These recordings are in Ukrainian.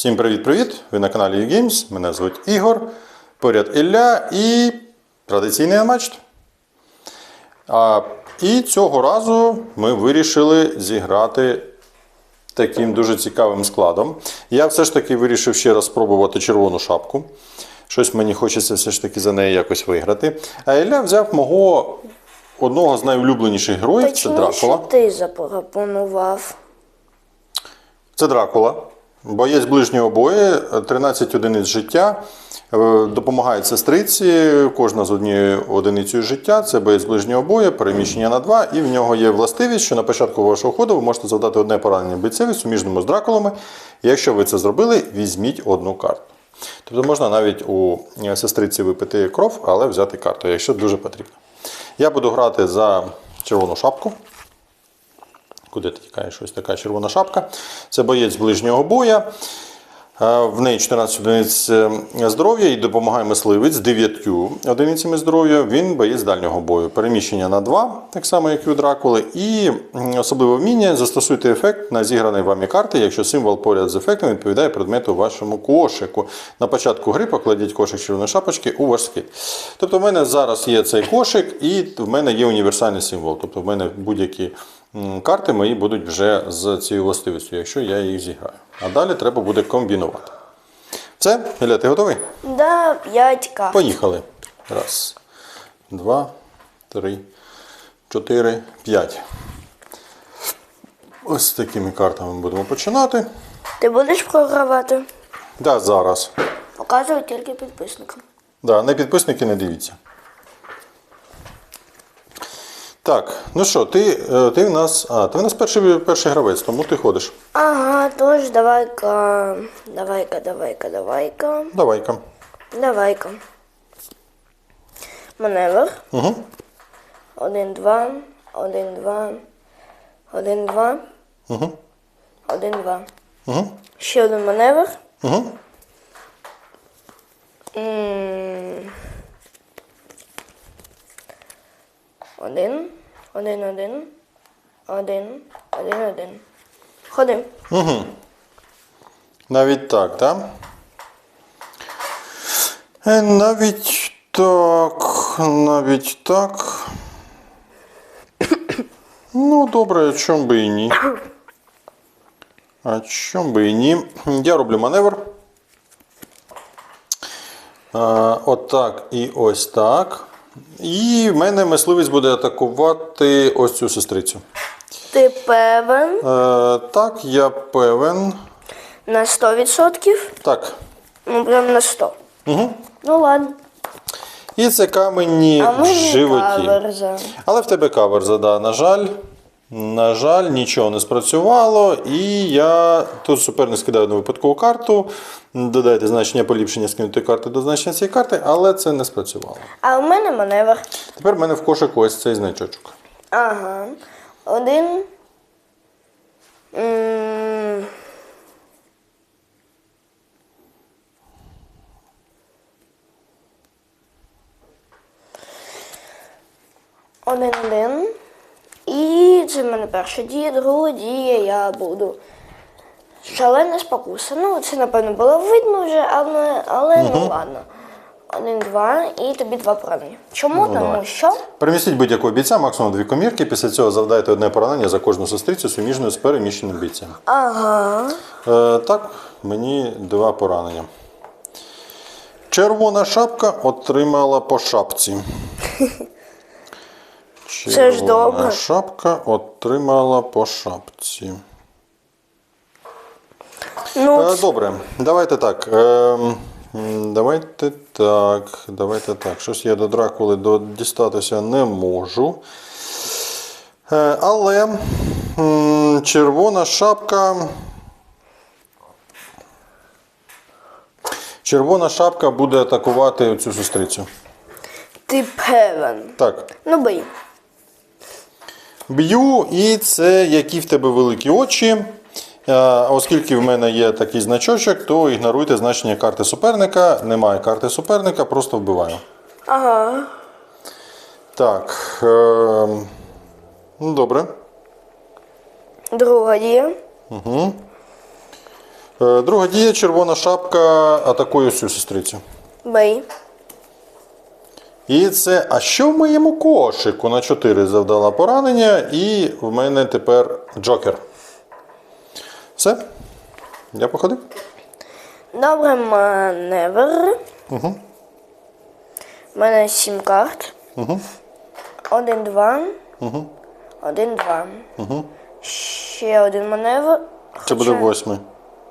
Всім привіт-привіт! Ви на каналі YouGames. Мене звуть Ігор. Поряд Ілля і традиційний матч. А, і цього разу ми вирішили зіграти таким дуже цікавим складом. Я все ж таки вирішив ще раз спробувати червону шапку. Щось мені хочеться все ж таки за неї якось виграти. А Ілля взяв мого одного з найулюбленіших героїв це Точніше, Дракула. ти запропонував. Це Дракула. Боєць ближнього бою, 13 одиниць життя. Е, Допомагає сестриці, кожна з однією одиницею життя. Це боєць ближнього бою, переміщення на 2. І в нього є властивість, що на початку вашого ходу ви можете завдати одне поранення бійцеві суміжному з дракулами. І якщо ви це зробили, візьміть одну карту. Тобто можна навіть у е, сестриці випити кров, але взяти карту, якщо дуже потрібно. Я буду грати за червону шапку. Куди ти тікаєш? Ось така червона шапка. Це боєць ближнього боя. Е, В неї 14 одиниць е, здоров'я і допомагає мисливець з 9 одиницями здоров'я. Він боєць дальнього бою. Переміщення на 2, так само як і у Дракули. І особливе вміння застосуйте ефект на зіграні вами карти, якщо символ поряд з ефектом відповідає предмету вашому кошику. На початку гри покладіть кошик червоної шапочки у ваш скид. Тобто в мене зараз є цей кошик, і в мене є універсальний символ. Тобто в мене будь-які карти мої будуть вже з цією властивістю, якщо я їх зіграю. А далі треба буде комбінувати. Все, Ілля, ти готовий? Да, 5 карт. Поїхали. Раз, два, три, чотири, п'ять. Ось з такими картами будемо починати. Ти будеш програвати? Да, зараз. Показую тільки підписникам. Да, не підписники не дивіться. Так, ну що, ти, е, ти в нас. А, ти в нас перший, перший гравець, тому ти ходиш. Ага, тож давай-ка. Давай-ка, давай-ка, давай-ка. Давай-ка. Давай-ка. Маневр. Угу. Один, два. Один, два. Один, два. Угу. Один, два. Угу. Ще один маневр. Угу. М. Один, один, один, один, один, один. Ходи. Навіть так, так? Е, Навіть так, навіть так. Ну, добре, а чом би і ні. А чом би і ні. Я роблю маневр. А, отак і ось так. І в мене мисливець буде атакувати ось цю сестрицю. Ти певен Е, так, я певен. на 100%? Так. Ну, прям на 100. Угу. Ну ладно. І це камені А животі. каверза. Але в тебе каверза, да. На жаль, на жаль, нічого не спрацювало. І я тут суперник скидає одну випадкову карту. Додайте значення поліпшення скинути карти до значення цієї карти, але це не спрацювало. А у мене маневр. Тепер в мене в кошик ось цей значочок. Ага. Один. М. Один один. Це в мене перша дія, друга дія я буду. Шалена спокуса. Ну, це, напевно, було видно вже, але, але ну ладно. Один, два, і тобі два поранення. Чому? Тому давай. що Перемістіть будь-якого бійця, максимум дві комірки. Після цього завдайте одне поранення за кожну сестрицю суміжною з переміщеним бійцем. Ага. Е, так, мені два поранення. Червона шапка отримала по шапці. Це ж Червона добре. шапка отримала по шапці. Ну, Е, добре, давайте так. Е, давайте так. Давайте так. Щось я до Дракули дістатися не можу. Е, але червона шапка. Червона шапка буде атакувати цю сестрицю. ти певен. Так. Ну бий. Б'ю, і це які в тебе великі очі. Е, Оскільки в мене є такий значочок, то ігноруйте значення карти суперника. Немає карти суперника, просто вбиваю. Ага. Так. Е, ну, добре. Друга дія. Е, Друга дія, червона шапка атакує всю сестрицю. Бей. І це, а що в моєму кошику на 4 завдала поранення, і в мене тепер Джокер. Все? Я походив? Добре, маневр. Угу. У мене сім карт. Угу. Один, два. Угу. Один, два. Угу. Ще один маневр. Це буде восьмий.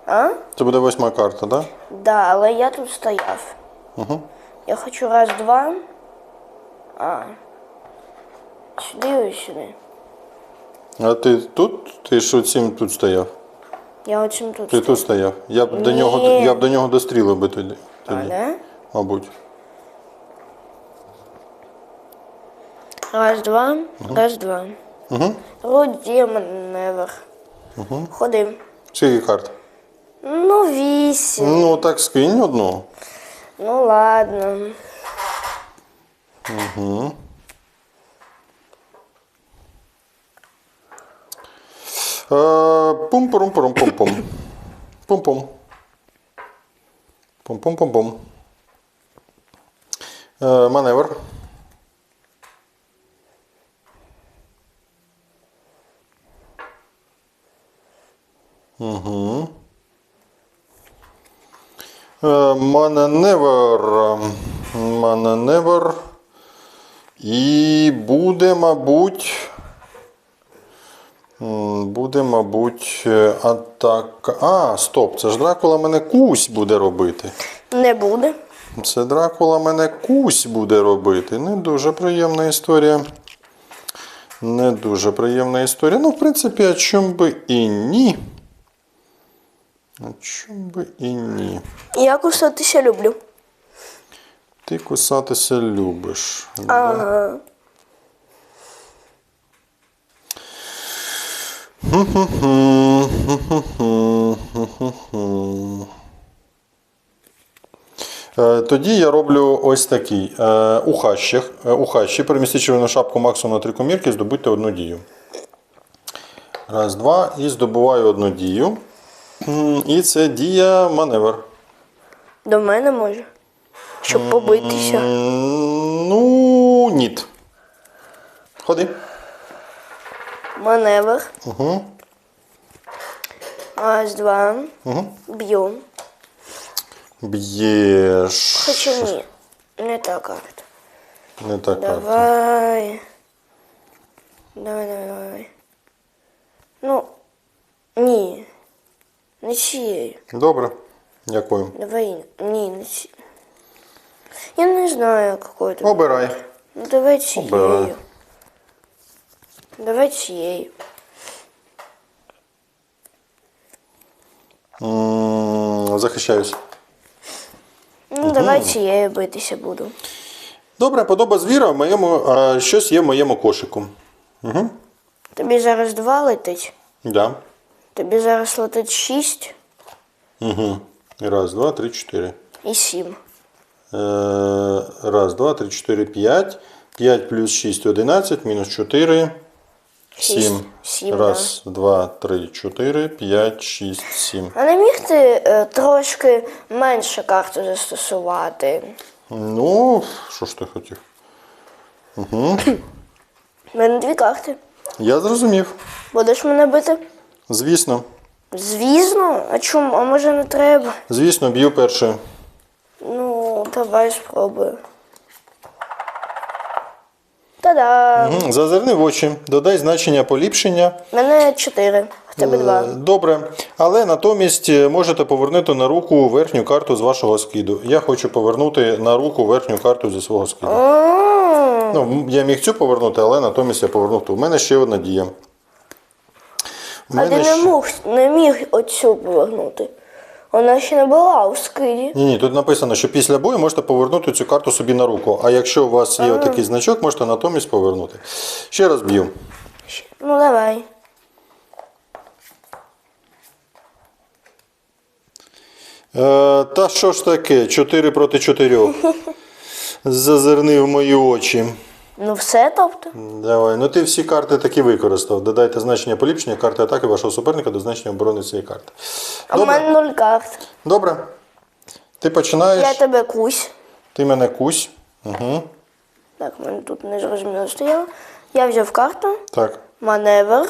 А? Це буде восьма карта, так? Да? Да, але я тут стояв. Угу. Я хочу раз, два. А. Сюди сюди. А ти тут? Ти ж оцім тут стояв. Я оцим тут Ти тут стояв. Я б до Ні. нього, я б до нього дострілив би тоді. А, тоді да? Мабуть. Раз, два, раз, два. Угу. Руді маневр. Угу. Ходи. Скільки карт? Ну, вісім. Ну так скинь одну. Ну ладно. Е, Пум-пум-пум-пум-пум. Пум-пум. Пум-пум-пум-пум. Е, Маневр. Угу. Маневр. Маневр. І буде, мабуть. Буде, мабуть, е, атака. А, стоп, це ж Дракула мене кусь буде робити. Не буде. Це Дракула мене кусь буде робити. Не дуже приємна історія. Не дуже приємна історія. Ну, в принципі, а чом би і ні. А чом би і ні. Я кусатися люблю. Ти кусатися любиш. Ага. Е, Тоді я роблю ось такий. Е, У хащах, е, у хащі перемістіть червону шапку максимум на три комірки, здобудьте одну дію. Раз, два. І здобуваю одну дію. І це дія маневр. До мене може. Щоб побитися. Ну, ніт. Ходи. Маневр. Угу. Раз, два. Угу. Б'ю. Б'єш. Хоча ні. Не та карта. Не так. карта. Давай. Давай, давай, давай. Ну, ні. Не цією. Добре. Дякую. Давай, ні, не цією. Я не знаю, какой тут. Обирай. Ну, давай. Обирай. Давай. М, Захищаюсь. Ну, давай цією битися буду. Добре, подоба звіра в моєму. А, щось є в моєму кошику. Угу. Тобі зараз два летить. Да. Тобі зараз летить шість Угу. Раз, два, три, чотири. і сім. Е, раз, два, три, чотири, п'ять. П'ять плюс шість, одинадцять, мінус чотири. Шість. Сім. Сім, Раз, два, три, чотири, п'ять, шість, сім. А не міг ти е, трошки менше карту застосувати? Ну, що ж ти хотів? У мене дві карти. Я зрозумів. Будеш мене бити? Звісно. Звісно, а чому? А може не треба? Звісно, б'ю перше. Давай спробую. Та-да! Мгм. Зазирни в очі, додай значення поліпшення. У мене чотири, в тебе Е. Добре. Але натомість е, можете повернути на руку верхню карту з вашого скиду. Я хочу повернути на руку верхню карту зі свого скиду. Ну, м, я міг цю повернути, але натомість я повернув ту. У мене ще одна дія. У А ти не, ще... мог, не міг оцю повернути. Вона ще не була у скиді. Ні, ні, тут написано, що після бою можете повернути цю карту собі на руку. А якщо у вас є такий значок, можете натомість повернути. Ще раз б'ю. Ну давай. Е, та що ж таке? 4 проти 4. Зазирни в мої очі. Ну все, тобто. Давай. Ну ти всі карти таки використав. Додайте значення поліпшення карти атаки вашого суперника до значення оборони цієї карти. А в Добре. мене нуль карт. Добре. Ти починаєш. Я тебе кусь. Ти мене кусь. Угу. Так, в мене тут не зрозуміло стояло. Я взяв карту, Так. маневр.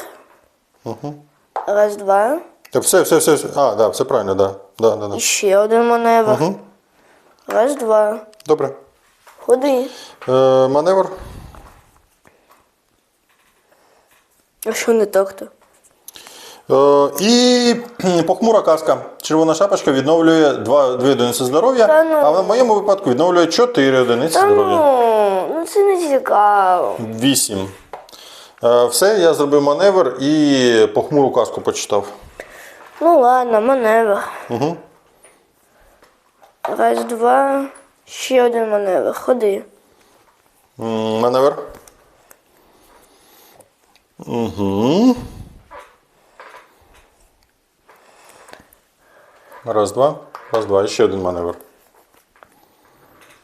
Угу. Раз, два. Так, все, все, все. все. А, да, все правильно, да. Да, да, да. І ще один маневр. Угу. Раз, два. Добре. Ходи. Е, маневр. А що не так-то? Е, і кхм, похмура казка. Червона шапочка відновлює 2, 2 одиниці здоров'я, Та ну. а в моєму випадку відновлює 4 одиниці Та здоров'я. ну, ну це не цікаво. 8. Е, все, я зробив маневр і похмуру казку почитав. Ну ладно, маневр. Угу. Раз, два. Ще один маневр. Ходи. Маневр. Угу. Раз, два. Раз, два. І ще один маневр.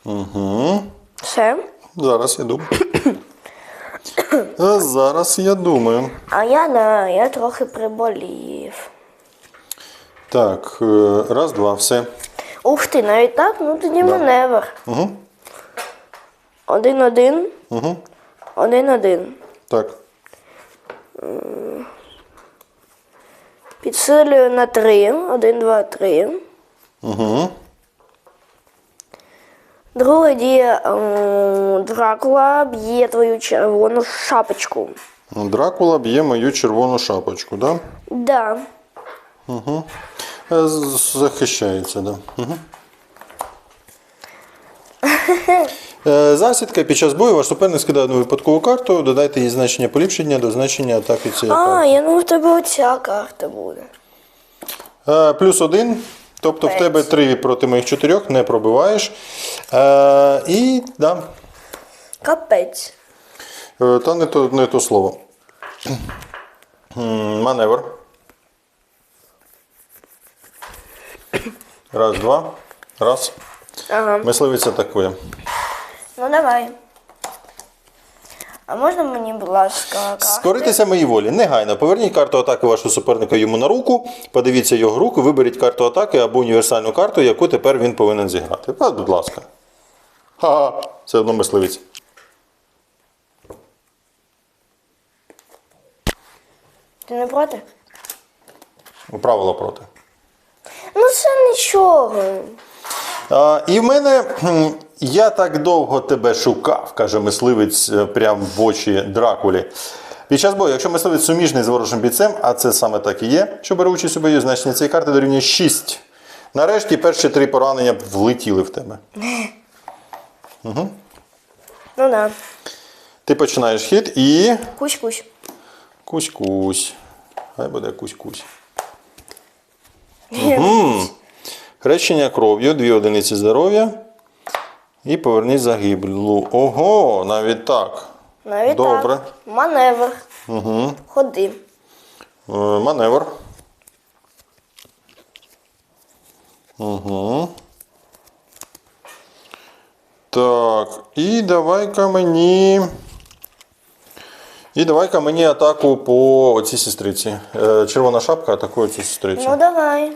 Угу. Все. Зараз я думаю. Е, Зараз я думаю. А я да, я трохи приболів. Так, е, раз, два, все. Ух ти, навіть так? Ну тоді маневр. Угу. Один, один. Угу. Один, один. Так. Підсилюю на три. Один, два, три. Угу. Друга дія ем, Дракула б'є твою червону шапочку. Дракула б'є мою червону шапочку, да? Да. Е, з- Захищається, да. Угу. Е, Засідка під час бою ваш суперник скидає одну випадкову карту, додайте її значення поліпшення до значення атаки цієї А, карти. я ну в тебе оця карта буде. Е, Плюс один, тобто в тебе три проти моїх чотирьох, не пробиваєш. Е, І да, Капець. Е, Та не то, не то слово. М, Маневр. Раз, два. Раз. Ага. Мисливець атакує. Ну давай. А можна мені, будь ласка, карти? Скоритися моїй волі. Негайно. Поверніть карту атаки вашого суперника йому на руку. Подивіться його руку, виберіть карту атаки або універсальну карту, яку тепер він повинен зіграти. А, будь ласка. Ха-ха. Все одно мисливець. Ти не проти? Правила проти. Ну це нічого. А, і в мене я так довго тебе шукав, каже мисливець е, прямо в очі Дракулі. Під час бою, якщо мисливець суміжний з ворожим бійцем, а це саме так і є, що бере участь у бою, значення цієї карти дорівнює 6. Нарешті перші три поранення влетіли в тебе. Ну да. Ти починаєш хід і. Кусь-кусь. Кусь-кусь. Хай буде кусь-кусь. Мгм. Хрещення кров'ю, дві одиниці здоров'я. І повернись загиблу. Ого, навіть так. Навіть Добре. так. Маневр. Угу. Ходи. Е, Маневр. Угу. Так, і давай-ка мені. І давай-ка мені атаку по оцій сестриці. Е, Червона шапка атакує цю сестрицю. Ну давай.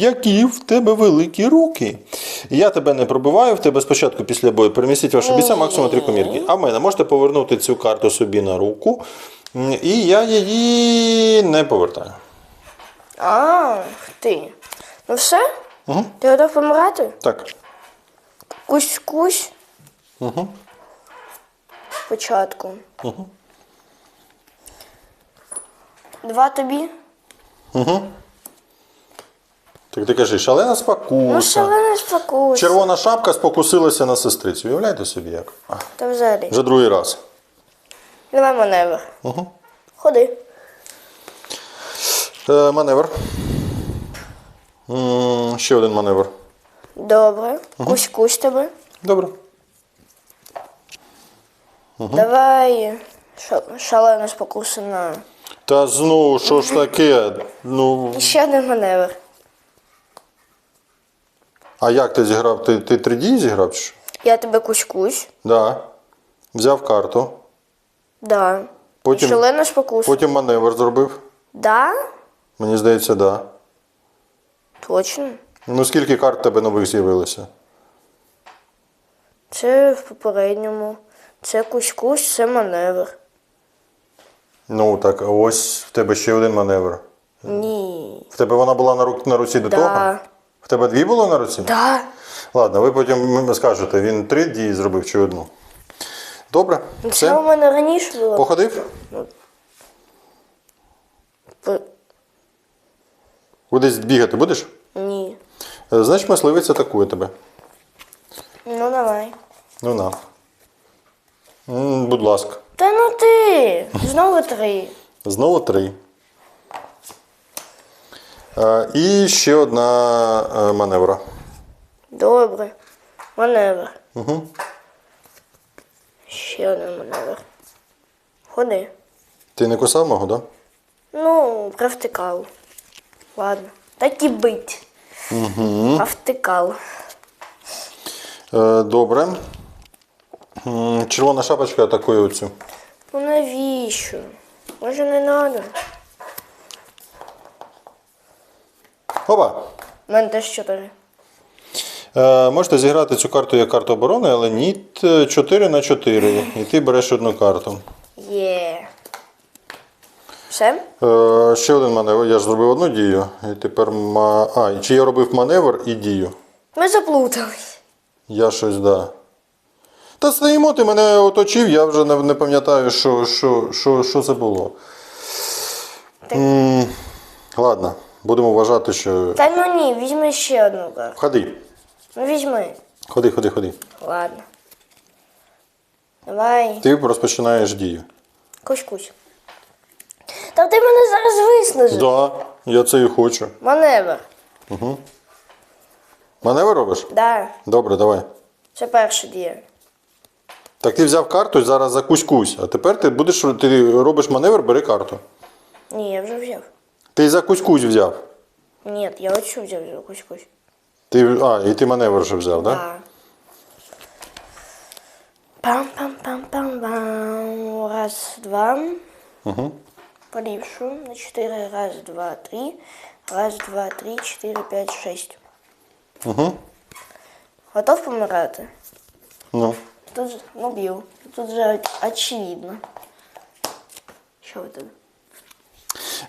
Які в тебе великі руки. Я тебе не пробиваю, в тебе спочатку після бою перемістіть вашу бійця максимум три комірки. А в мене можете повернути цю карту собі на руку. І я її не повертаю. А, ти. Ну все? Угу. Ти готов помирати? Так. Кусь-кусь. Угу. Спочатку. Угу. Два тобі. Угу. Так ти кажи, шалена Ну, спокуса. шалений спокус. Червона шапка спокусилася на сестрицю. Уявляєте собі як? Та взагалі. Вже другий раз. Давай маневр. Угу. Ходи. Е, маневр. М, ще один маневр. Добре. Кусь-кусь тебе. Добре. Давай. Ша- Шалено спокуса на. Та знову, що ж таке? Ну, ще один маневр. А як ти зіграв? Ти, ти 3D зіграв? Чи? що? Я тебе кусь-кусь. Да. взяв карту, Да. Потім- Шалена спокуса. потім маневр зробив. Да? Мені здається, так. Да. Точно. Ну, скільки карт тебе нових з'явилося? Це в попередньому. Це кусь-кусь, це маневр. Ну, так, ось в тебе ще один маневр. Ні. В тебе вона була на руці до Да. того? Тебе дві було на руці? Да. Ладно, ви потім скажете, він три дії зробив чи одну. Добре, Це у мене раніше було. Походив? П- Кудись бігати будеш? Ні. Е, Значить, мисливець атакує тебе. Ну давай. Ну на. М, Будь ласка. Та ну ти! Знову три. Знову три. Е, І ще одна е, маневра. Добре. Маневр. Угу. Ще один маневр. Ходи. Ти не кусав мого, так? Да? Ну, провтикав. Ладно. Так і бить. Угу. Провтикав. Е, Добре. Червона шапочка атакує оцю. Ну навіщо? Може не треба? Опа! У мене теж чотири. Е, можете зіграти цю карту як карту оборони, але ні 4 на 4. І ти береш одну карту. Є. Все? Е, ще один маневр. Я ж зробив одну дію. І тепер ма... А, чи я робив маневр і дію? Ми заплутались. Я щось, да. Та стоїмо, ти мене оточив, я вже не, не пам'ятаю, що, що, що, що це було. М, ладно, будемо вважати, що. Та ну ні, візьми ще одну карту. Ходи. Ну візьми. Ходи, ходи, ходи. Ладно. Давай. Ти розпочинаєш дію. Кусь-кусь. Та ти мене зараз виснажиш. Да, я це і хочу. Маневр. Маневр робиш? Да. Добре, давай. Це перша дія. Так ти взяв карту зараз за кусь-кусь, а тепер ти будеш ти робиш маневр, бери карту. Ні, я вже взяв. Ти за кусь-кусь взяв. Ні, я оцю взяв вже кусь-кусь. Ти, а, і ти маневр вже взяв, так? Да? Да. Пам-пам-пам-пам-пам. Раз, два. Угу. Поліпшу. На чотири. Раз, два, три. Раз, два, три, чотири, п'ять, шесть. Угу. Готов помирати? Ну. Тут же, ну б'ю. Тут же оч- очевидно. Що ви тут?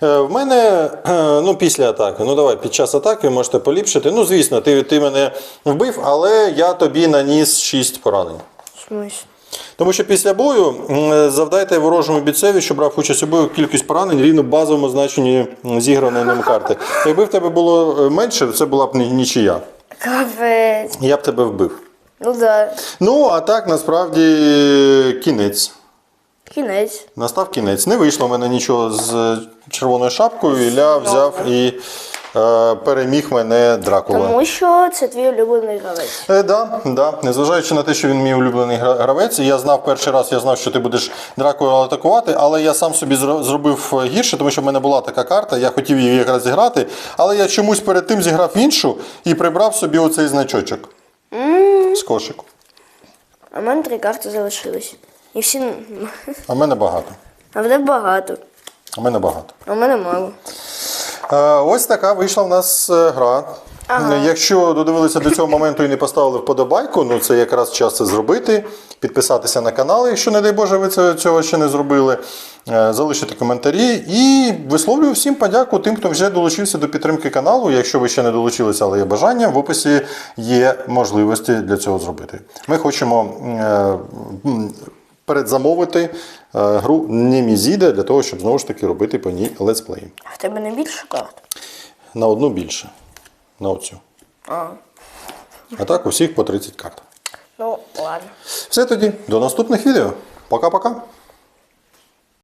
Е, В мене е, ну, після атаки. Ну давай, під час атаки можете поліпшити. Ну, звісно, ти, ти мене вбив, але я тобі наніс 6 поранень. В? Тому що після бою завдайте ворожому бійцеві, що брав участь у бою, кількість поранень рівно базовому значенню зіграної ним карти. Якби в тебе було е, менше, це була б нічия. Капець. Я б тебе вбив. Ну да. Ну, а так насправді кінець. Кінець. Настав кінець. Не вийшло в мене нічого з червоною шапкою. Ілля взяв і е, переміг мене Дракула. Тому що це твій улюблений гравець. Е, да, да. Незважаючи на те, що він мій улюблений гравець, і я знав перший раз, я знав, що ти будеш Дракула атакувати, але я сам собі зробив е, гірше, тому що в мене була така карта, я хотів її якраз зіграти, але я чомусь перед тим зіграв іншу і прибрав собі оцей значочок з кошику. А в мене три карти залишились. І всі. А в мене багато. А в тебе багато. А в мене багато. А в мене мало. Е, Ось така вийшла в нас е, гра. Ага. Якщо додивилися до цього моменту і не поставили вподобайку, ну це якраз час це зробити. Підписатися на канал, якщо, не дай Боже, ви це- цього ще не зробили. Е, Залишити коментарі і висловлюю всім подяку тим, хто вже долучився до підтримки каналу. Якщо ви ще не долучилися, але є бажання, в описі є можливості для цього зробити. Ми хочемо е, м, передзамовити е, гру Немізіда для того, щоб знову ж таки робити по ній летсплей. А в тебе не більше карт? На одну більше. На оцю. А. А так усіх по 30 карт. Ну, ладно. Все тоді, до наступних відео. Пока-пока.